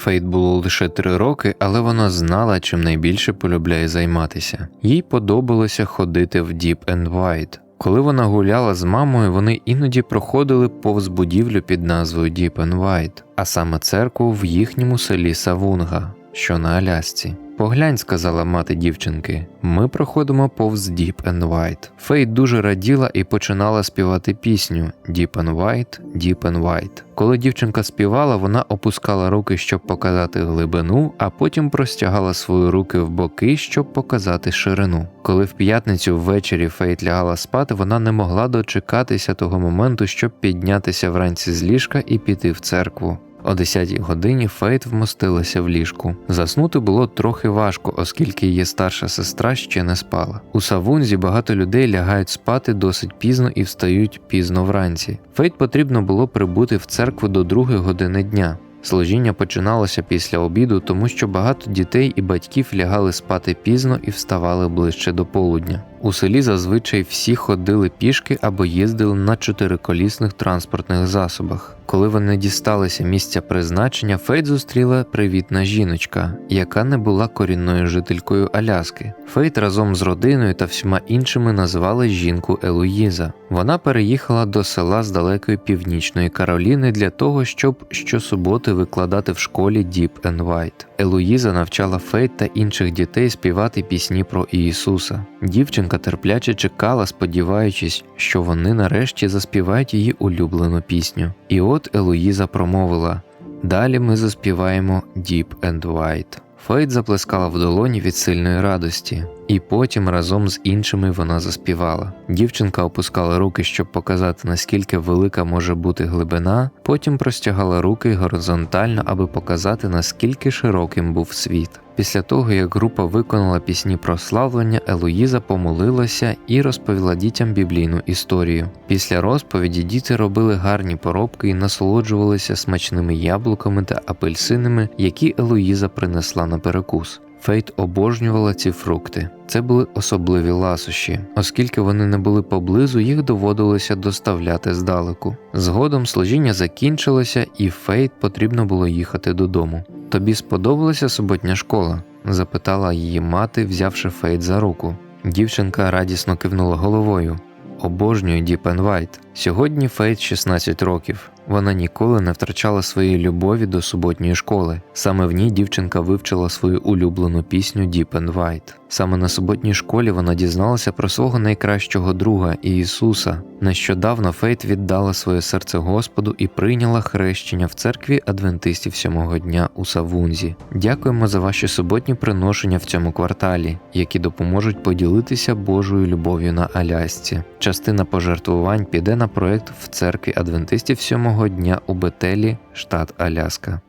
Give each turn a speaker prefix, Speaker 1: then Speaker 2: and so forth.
Speaker 1: Фейт було лише три роки, але вона знала, чим найбільше полюбляє займатися. Їй подобалося ходити в Deep and White. Коли вона гуляла з мамою, вони іноді проходили повз будівлю під назвою Deep and White, а саме церкву в їхньому селі Савунга, що на Алясці. Поглянь, сказала мати дівчинки, ми проходимо повз Deep and White. Фейт дуже раділа і починала співати пісню Deep and White, Deep and White. Коли дівчинка співала, вона опускала руки, щоб показати глибину, а потім простягала свої руки в боки, щоб показати ширину. Коли в п'ятницю ввечері Фейт лягала спати, вона не могла дочекатися того моменту, щоб піднятися вранці з ліжка і піти в церкву. О 10 годині Фейт вмостилася в ліжку. Заснути було трохи важко, оскільки її старша сестра ще не спала. У Савунзі багато людей лягають спати досить пізно і встають пізно вранці. Фейт потрібно було прибути в церкву до другої години дня. Служіння починалося після обіду, тому що багато дітей і батьків лягали спати пізно і вставали ближче до полудня. У селі зазвичай всі ходили пішки або їздили на чотириколісних транспортних засобах. Коли вони дісталися місця призначення, Фейт зустріла привітна жіночка, яка не була корінною жителькою Аляски. Фейт разом з родиною та всіма іншими називали жінку Елуїза. Вона переїхала до села з далекої північної Кароліни для того, щоб щосуботи викладати в школі Deep and White. Елуїза навчала Фейт та інших дітей співати пісні про Ісуса. Дівчинка терпляче чекала, сподіваючись, що вони нарешті заспівають її улюблену пісню. І от Елуїза промовила: Далі ми заспіваємо Deep and White. Фейт заплескала в долоні від сильної радості, і потім разом з іншими вона заспівала. Дівчинка опускала руки, щоб показати, наскільки велика може бути глибина, потім простягала руки горизонтально, аби показати, наскільки широким був світ. Після того, як група виконала пісні прославлення, Елоїза помолилася і розповіла дітям біблійну історію. Після розповіді діти робили гарні поробки і насолоджувалися смачними яблуками та апельсинами, які Елоїза принесла на перекус. Фейт обожнювала ці фрукти. Це були особливі ласощі, оскільки вони не були поблизу, їх доводилося доставляти здалеку. Згодом служіння закінчилося, і Фейт потрібно було їхати додому. Тобі сподобалася суботня школа? запитала її мати, взявши Фейт за руку. Дівчинка радісно кивнула головою. Обожнюю Діпен Вайт. Сьогодні Фейт 16 років. Вона ніколи не втрачала своєї любові до суботньої школи. Саме в ній дівчинка вивчила свою улюблену пісню Діпен White. Саме на суботній школі вона дізналася про свого найкращого друга Ісуса. Нещодавно Фейт віддала своє серце Господу і прийняла хрещення в церкві адвентистів сьомого дня у Савунзі. Дякуємо за ваші суботні приношення в цьому кварталі, які допоможуть поділитися Божою любов'ю на Алясці. Частина пожертвувань піде на проект в церкві адвентистів сьомого дня у Бетелі, штат Аляска.